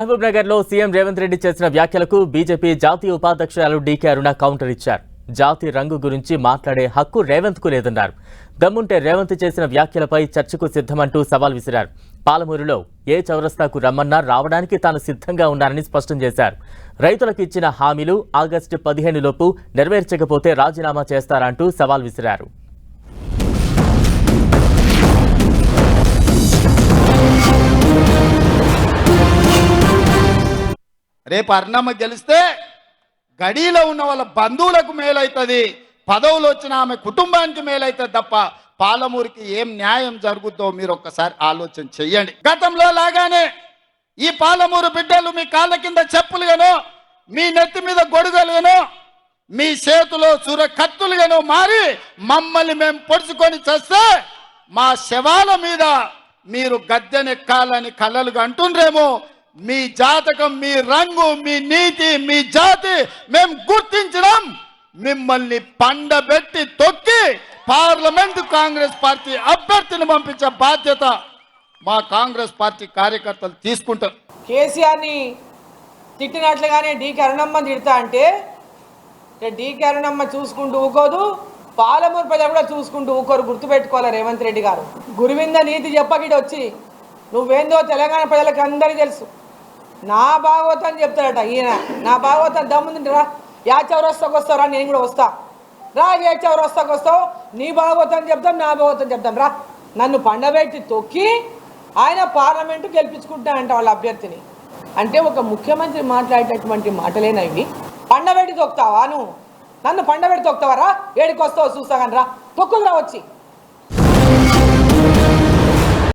మహబూబ్ నగర్లో సీఎం రేవంత్ రెడ్డి చేసిన వ్యాఖ్యలకు బీజేపీ జాతీయ ఉపాధ్యక్షురాలు డీకే అరుణ కౌంటర్ ఇచ్చారు. జాతి రంగు గురించి మాట్లాడే హక్కు రేవంత్కు లేదన్నారు. దమ్ముంటే రేవంత్ చేసిన వ్యాఖ్యలపై చర్చకు సిద్ధమంటూ సవాల్ విసిరారు. పాలమూరులో ఏ చౌరస్తాకు రమ్మన్నా రావడానికి తాను సిద్ధంగా ఉన్నారని స్పష్టం చేశారు. రైతులకు ఇచ్చిన హామీలు ఆగస్టు పదిహేను లోపు నెరవేర్చకపోతే రాజీనామా చేస్తారంటూ సవాల్ విసిరారు. రేపు అర్ణమ్మ గెలిస్తే గడిలో ఉన్న వాళ్ళ బంధువులకు మేలవుతుంది పదవులు వచ్చిన ఆమె కుటుంబానికి మేలవుతుంది తప్ప పాలమూరికి ఏం న్యాయం జరుగుద్దో మీరు ఒక్కసారి ఆలోచన చెయ్యండి. గతంలో లాగానే ఈ పాలమూరు బిడ్డలు మీ కాళ్ళ కింద చెప్పులుగాను మీ నెత్తి మీద గొడుగలుగాను మీ చేతిలో చూర కత్తులుగాను మారి మమ్మల్ని మేము పొడుచుకొని చేస్తే మా శవాల మీద మీరు గద్దెనెక్కాలని కళ్ళలుగా అంటుండ్రేమో మీ జాతకం మీ రంగు మీ నీతి మీ జాతి మేము గుర్తించడం మిమ్మల్ని పండబెట్టి తొక్కి పార్లమెంట్ కాంగ్రెస్ పార్టీ అభ్యర్థిని పంపించే బాధ్యత మా కాంగ్రెస్ పార్టీ కార్యకర్తలు తీసుకుంటారు. కేసీఆర్ని తిట్టినట్లుగానే డి అరుణమ్మ తిడతా అంటే డి డీకే అరుణమ్మ చూసుకుంటూ ఊకోదు పాలమూరు ప్రజలు కూడా చూసుకుంటూ ఊకోరు గుర్తుపెట్టుకోవాలి రేవంత్ రెడ్డి గారు. గురువింద నీతి చెప్పకిడి వచ్చి నువ్వేందో తెలంగాణ ప్రజలకు అందరికీ తెలుసు. నా భాగవతం చెప్తాడట ఈయన. నా భాగవతం దమ్ముంది రా. యా చౌరస్తాకు వస్తావు రా నేను కూడా వస్తా. రా ఏ చౌరస్తాకు వస్తావు? నీ భాగవతం చెప్తాం నా భాగవతం చెప్తాం రా. నన్ను పండబెట్టి తొక్కి ఆయన పార్లమెంటు గెలిపించుకుంటానంట వాళ్ళ అభ్యర్థిని. అంటే ఒక ముఖ్యమంత్రి మాట్లాడేటటువంటి మాటలేనా ఇవి? పండబెట్టి తొక్తావా నువ్వు? నన్ను పండబెట్టి తొక్తావా రా? ఏడికి వస్తావు చూస్తా కానీ రా వచ్చి.